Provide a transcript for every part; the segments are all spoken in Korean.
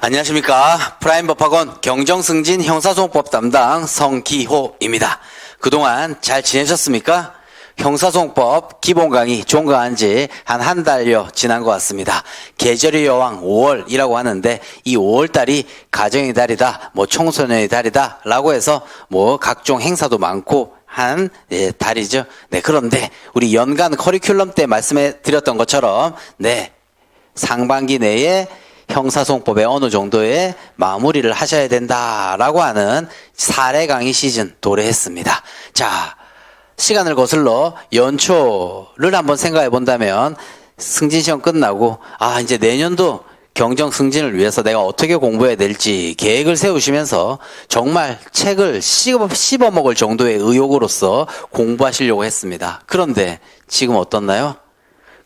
안녕하십니까. 프라임 법학원 경정승진 형사소송법 담당 성기호입니다. 그동안 잘 지내셨습니까? 형사소송법 기본 강의 종강한 지 한 한 달여 지난 것 같습니다. 계절의 여왕 5월이라고 하는데 이 5월 달이 가정의 달이다, 뭐 청소년의 달이다 라고 해서 뭐 각종 행사도 많고 한 예, 달이죠. 네, 그런데 우리 연간 커리큘럼 때 말씀해 드렸던 것처럼 네, 상반기 내에 형사소송법에 어느 정도의 마무리를 하셔야 된다라고 하는 사례 강의 시즌 도래했습니다. 자, 시간을 거슬러 연초를 한번 생각해 본다면 승진 시험 끝나고 아, 이제 내년도 경정 승진을 위해서 내가 어떻게 공부해야 될지 계획을 세우시면서 정말 책을 씹어 먹을 정도의 의욕으로서 공부하시려고 했습니다. 그런데 지금 어떻나요?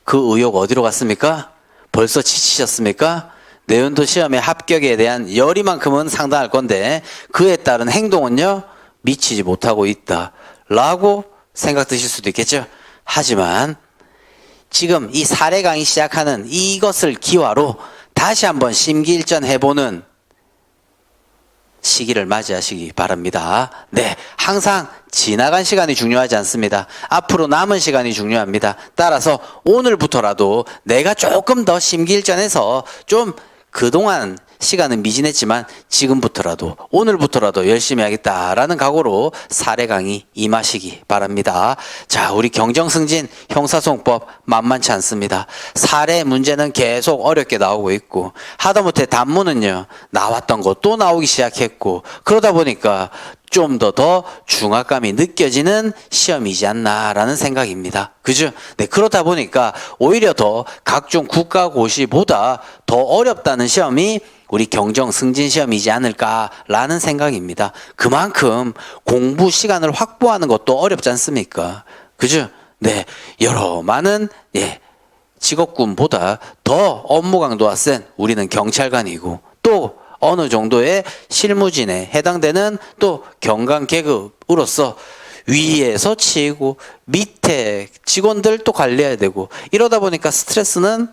그 의욕 어디로 갔습니까? 벌써 지치셨습니까? 내년도 시험의 합격에 대한 열의만큼은 상당할 건데 그에 따른 행동은요 미치지 못하고 있다 라고 생각 드실 수도 있겠죠 하지만 지금 이 사례 강의 시작하는 이것을 기화로 다시 한번 심기일전 해보는 시기를 맞이하시기 바랍니다. 네, 항상 지나간 시간이 중요하지 않습니다. 앞으로 남은 시간이 중요합니다. 따라서 오늘부터라도 내가 조금 더 심기일전해서 좀 그동안 시간은 미진했지만 지금부터라도 오늘부터라도 열심히 하겠다라는 각오로 사례 강의 임하시기 바랍니다. 자, 우리 경정승진 형사소송법 만만치 않습니다. 사례 문제는 계속 어렵게 나오고 있고 하다못해 단문은요 나왔던 거 또 나오기 시작했고 그러다 보니까 좀 더 더 중압감이 느껴지는 시험이지 않나라는 생각입니다. 그죠? 네, 그러다 보니까 오히려 더 각종 국가고시보다 더 어렵다는 시험이 우리 경정 승진 시험이지 않을까라는 생각입니다. 그만큼 공부 시간을 확보하는 것도 어렵지 않습니까? 그죠? 네, 여러 많은 예 직업군보다 더 업무 강도가 센 우리는 경찰관이고 또 어느 정도의 실무진에 해당되는 또 경관 계급으로서 위에서 치고 밑에 직원들 또 관리해야 되고 이러다 보니까 스트레스는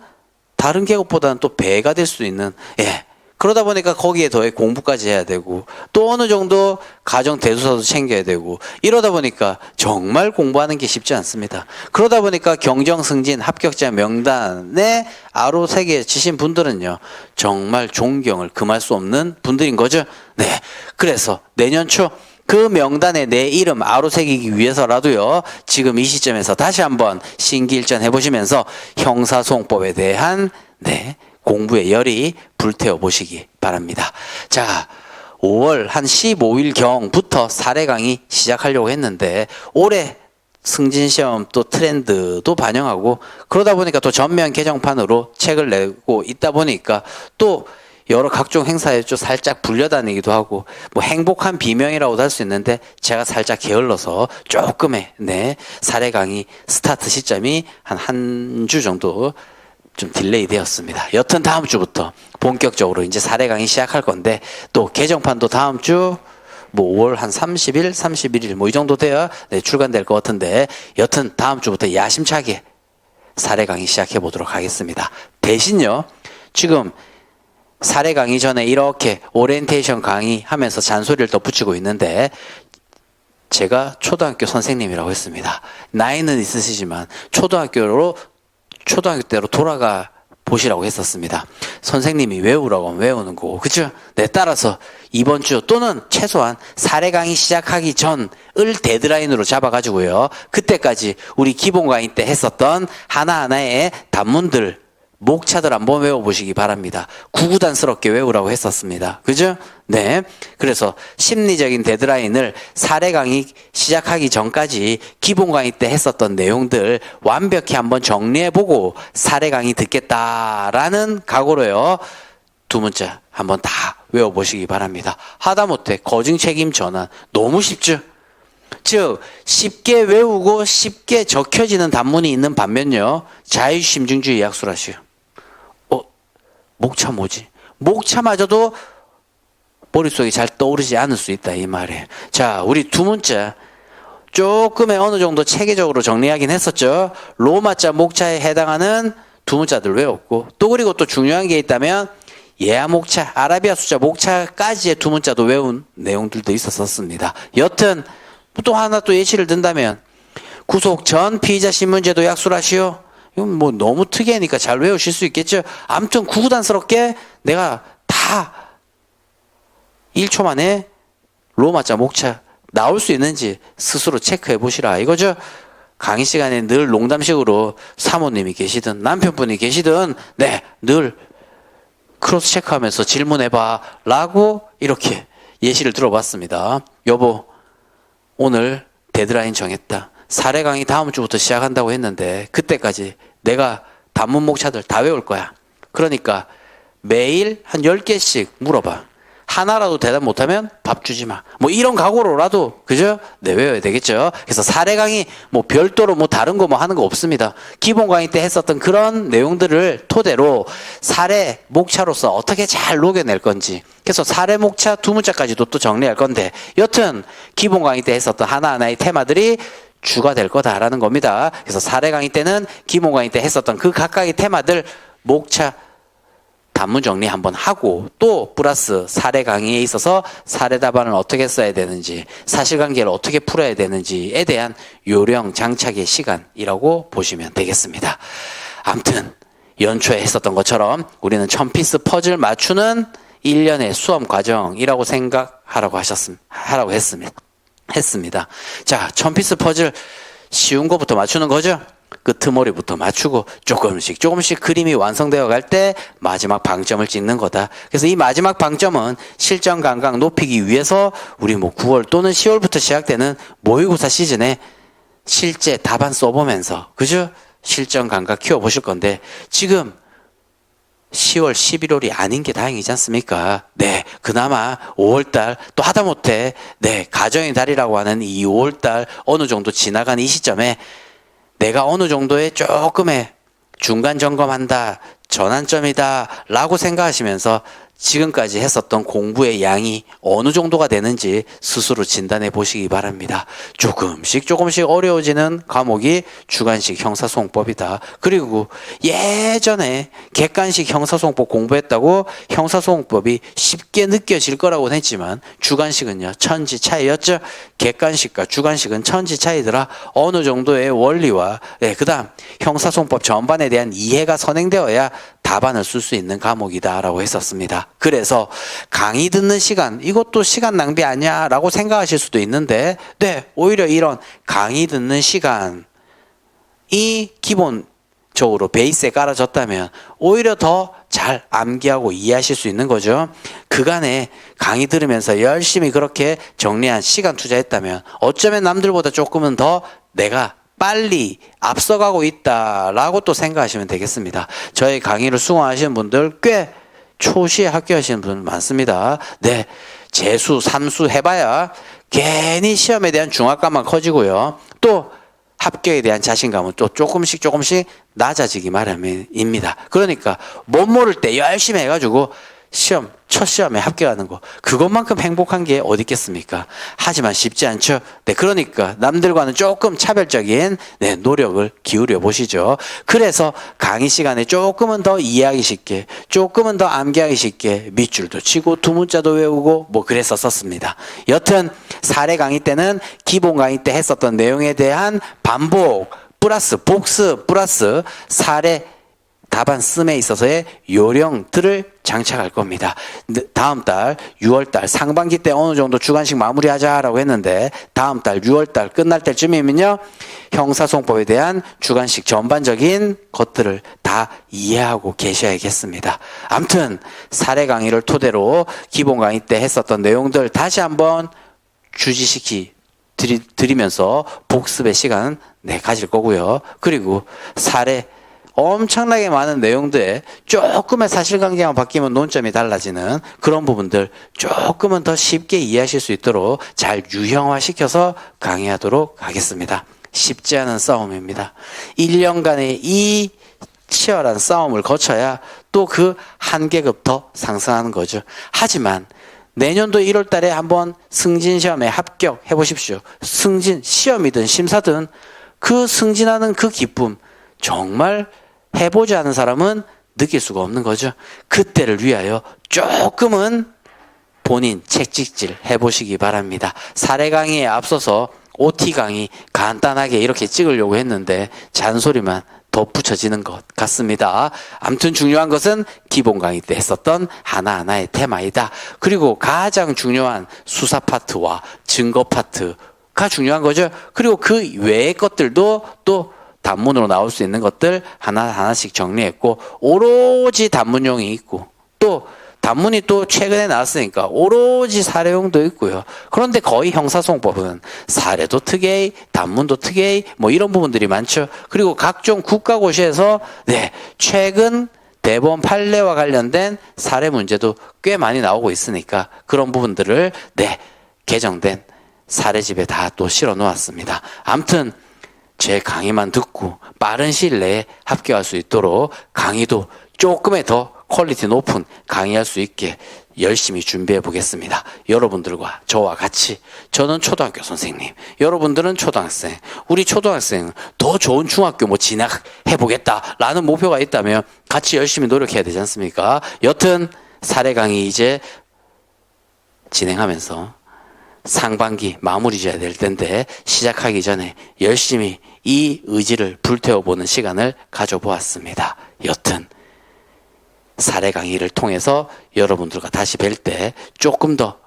다른 계급보다는 또 배가 될 수 있는 예 그러다 보니까 거기에 더해 공부까지 해야 되고 또 어느 정도 가정 대소사도 챙겨야 되고 이러다 보니까 정말 공부하는 게 쉽지 않습니다. 그러다 보니까 경정 승진 합격자 명단에 아로 세계 치신 분들은요 정말 존경을 금할 수 없는 분들인 거죠. 네, 그래서 내년 초 그 명단에 내 이름 아로 새기기 위해서라도요 지금 이 시점에서 다시 한번 신기일전 해보시면서 형사소송법에 대한 네 공부의 열이 불태워 보시기 바랍니다. 자, 5월 한 15일 경부터 사례 강의 시작하려고 했는데 올해 승진 시험 또 트렌드도 반영하고 그러다 보니까 또 전면 개정판으로 책을 내고 있다 보니까 또 여러 각종 행사에 좀 살짝 불려다니기도 하고 뭐 행복한 비명이라고도 할 수 있는데 제가 살짝 게을러서 조금의 네 사례 강의 스타트 시점이 한 한 주 정도 좀 딜레이 되었습니다. 여튼 다음 주부터 본격적으로 이제 사례 강의 시작할 건데 또 개정판도 다음 주 뭐 5월 한 30일, 31일 뭐 이 정도 돼야 네, 출간될 것 같은데 여튼 다음 주부터 야심차게 사례 강의 시작해 보도록 하겠습니다. 대신요. 지금 사례 강의 전에 이렇게 오리엔테이션 강의 하면서 잔소리를 덧붙이고 있는데 제가 초등학교 선생님이라고 했습니다. 나이는 있으시지만 초등학교로 초등학교 때로 돌아가 보시라고 했었습니다. 선생님이 외우라고 하면 외우는 거고, 그죠? 네, 따라서 이번 주 또는 최소한 사례 강의 시작하기 전을 데드라인으로 잡아가지고요. 그때까지 우리 기본 강의 때 했었던 하나하나의 단문들, 목차들 한번 외워보시기 바랍니다. 구구단스럽게 외우라고 했었습니다. 그죠? 네. 그래서 심리적인 데드라인을 사례 강의 시작하기 전까지 기본 강의 때 했었던 내용들 완벽히 한번 정리해보고 사례 강의 듣겠다라는 각오로요. 두 문자 한번 다 외워보시기 바랍니다. 하다못해 거증 책임 전환 너무 쉽죠? 즉 쉽게 외우고 쉽게 적혀지는 단문이 있는 반면요 자유심중주의 약술하시오. 어 목차 뭐지? 목차마저도 머릿속에 잘 떠오르지 않을 수 있다 이 말이에요. 자 우리 두 문자 조금의 어느 정도 체계적으로 정리하긴 했었죠. 로마자 목차에 해당하는 두 문자들 외웠고 또 그리고 또 중요한 게 있다면 예아 목차, 아라비아 숫자 목차까지의 두 문자도 외운 내용들도 있었었습니다. 여튼 또 하나 또 예시를 든다면 구속 전 피의자 신문제도 약술하시오. 이건 뭐 너무 특이하니까 잘 외우실 수 있겠죠. 아무튼 구구단스럽게 내가 다 1초 만에 로마자 목차 나올 수 있는지 스스로 체크해 보시라 이거죠. 강의 시간에 늘 농담식으로 사모님이 계시든 남편분이 계시든 네, 늘 크로스 체크하면서 질문해봐 라고 이렇게 예시를 들어봤습니다. 여보, 오늘 데드라인 정했다. 사례 강의 다음 주부터 시작한다고 했는데 그때까지 내가 단문 목차들 다 외울 거야. 그러니까 매일 한 10개씩 물어봐. 하나라도 대답 못하면 밥 주지 마. 뭐 이런 각오로라도 그죠? 네 외워야 되겠죠. 그래서 사례 강의 뭐 별도로 뭐 다른 거 뭐 하는 거 없습니다. 기본 강의 때 했었던 그런 내용들을 토대로 사례 목차로서 어떻게 잘 녹여낼 건지. 그래서 사례 목차 두 문자까지도 또 정리할 건데 여튼 기본 강의 때 했었던 하나하나의 테마들이 주가 될 거다라는 겁니다. 그래서 사례 강의 때는 기본 강의 때 했었던 그 각각의 테마들 목차 단문 정리 한번 하고 또 플러스 사례 강의에 있어서 사례 답안을 어떻게 써야 되는지 사실관계를 어떻게 풀어야 되는지에 대한 요령 장착의 시간이라고 보시면 되겠습니다. 암튼 연초에 했었던 것처럼 우리는 천피스 퍼즐 맞추는 1년의 수험 과정이라고 생각하라고 하셨음 하라고 했습니다. 했습니다. 자, 천피스 퍼즐 쉬운 거부터 맞추는 거죠? 끄트머리부터 맞추고 조금씩 조금씩 그림이 완성되어 갈 때 마지막 방점을 찍는 거다. 그래서 이 마지막 방점은 실전 감각 높이기 위해서 우리 뭐 9월 또는 10월부터 시작되는 모의고사 시즌에 실제 답안 써보면서 그죠? 실전 감각 키워보실 건데 지금 10월, 11월이 아닌 게 다행이지 않습니까? 네, 그나마 5월달 또 하다못해 네 가정의 달이라고 하는 이 5월달 어느 정도 지나간 이 시점에 내가 어느 정도의 조금의 중간 점검한다, 전환점이다, 라고 생각하시면서 지금까지 했었던 공부의 양이 어느 정도가 되는지 스스로 진단해 보시기 바랍니다. 조금씩 조금씩 어려워지는 과목이 주관식 형사소송법이다. 그리고 예전에 객관식 형사소송법 공부했다고 형사소송법이 쉽게 느껴질 거라고는 했지만 주관식은요 천지 차이였죠. 객관식과 주관식은 천지 차이더라. 어느 정도의 원리와 네, 그다음 형사소송법 전반에 대한 이해가 선행되어야 답안을 쓸 수 있는 과목이다라고 했었습니다. 그래서 강의 듣는 시간 이것도 시간 낭비 아니야라고 생각하실 수도 있는데 네 오히려 이런 강의 듣는 시간이 기본적으로 베이스에 깔아졌다면 오히려 더 잘 암기하고 이해하실 수 있는 거죠. 그간에 강의 들으면서 열심히 그렇게 정리한 시간 투자했다면 어쩌면 남들보다 조금은 더 내가 빨리 앞서가고 있다라고 또 생각하시면 되겠습니다. 저희 강의를 수강하시는 분들 꽤 초시에 합격하시는 분 많습니다. 네. 재수, 삼수 해봐야 괜히 시험에 대한 중압감만 커지고요. 또 합격에 대한 자신감은 또 조금씩 조금씩 낮아지기 마련입니다. 그러니까 못 모를 때 열심히 해가지고 시험 첫 시험에 합격하는 거 그것만큼 행복한 게 어디 있겠습니까? 하지만 쉽지 않죠. 네, 그러니까 남들과는 조금 차별적인 네, 노력을 기울여 보시죠. 그래서 강의 시간에 조금은 더 이해하기 쉽게, 조금은 더 암기하기 쉽게 밑줄도 치고 두 문자도 외우고 뭐 그랬었었습니다. 여튼 사례 강의 때는 기본 강의 때 했었던 내용에 대한 반복 플러스 복습 플러스 사례 답안 씀에 있어서의 요령들을 장착할 겁니다. 네, 다음 달 6월 달 상반기 때 어느 정도 주관식 마무리하자라고 했는데 다음 달 6월 달 끝날 때쯤이면요. 형사소송법에 대한 주관식 전반적인 것들을 다 이해하고 계셔야겠습니다. 암튼 사례 강의를 토대로 기본 강의 때 했었던 내용들 다시 한번 주지시키 드리, 드리면서 복습의 시간 네, 가질 거고요. 그리고 사례 엄청나게 많은 내용들에 조금의 사실관계만 바뀌면 논점이 달라지는 그런 부분들 조금은 더 쉽게 이해하실 수 있도록 잘 유형화시켜서 강의하도록 하겠습니다. 쉽지 않은 싸움입니다. 1년간의 이 치열한 싸움을 거쳐야 또 그 한 계급 더 상승하는 거죠. 하지만 내년도 1월 달에 한번 승진 시험에 합격해 보십시오. 승진 시험이든 심사든 그 승진하는 그 기쁨 정말 해보지 않은 사람은 느낄 수가 없는 거죠. 그때를 위하여 조금은 본인 책찍질 해보시기 바랍니다. 사례 강의에 앞서서 OT 강의 간단하게 이렇게 찍으려고 했는데 잔소리만 덧붙여지는 것 같습니다. 암튼 중요한 것은 기본 강의 때 했었던 하나하나의 테마이다. 그리고 가장 중요한 수사 파트와 증거 파트가 중요한 거죠. 그리고 그 외의 것들도 또 단문으로 나올 수 있는 것들 하나하나씩 정리했고 오로지 단문용이 있고 또 단문이 또 최근에 나왔으니까 오로지 사례용도 있고요. 그런데 거의 형사소송법은 사례도 특이해, 단문도 특이해, 뭐 이런 부분들이 많죠. 그리고 각종 국가고시에서 네 최근 대법원 판례와 관련된 사례 문제도 꽤 많이 나오고 있으니까 그런 부분들을 네 개정된 사례집에 다 또 실어 놓았습니다. 암튼 제 강의만 듣고 빠른 시일 내에 합격할 수 있도록 강의도 조금의 더 퀄리티 높은 강의할 수 있게 열심히 준비해 보겠습니다. 여러분들과 저와 같이 저는 초등학교 선생님, 여러분들은 초등학생, 우리 초등학생 더 좋은 중학교 뭐 진학해 보겠다라는 목표가 있다면 같이 열심히 노력해야 되지 않습니까? 여튼 사례 강의 이제 진행하면서 상반기 마무리 지어야 될 텐데 시작하기 전에 열심히 이 의지를 불태워보는 시간을 가져보았습니다. 여튼 사례 강의를 통해서 여러분들과 다시 뵐 때 조금 더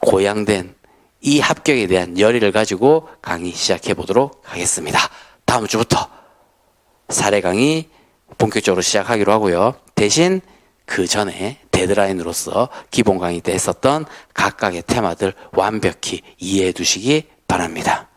고양된 이 합격에 대한 열의를 가지고 강의 시작해 보도록 하겠습니다. 다음 주부터 사례 강의 본격적으로 시작하기로 하고요. 대신 그 전에 데드라인으로서 기본 강의 때 했었던 각각의 테마들 완벽히 이해해 두시기 바랍니다.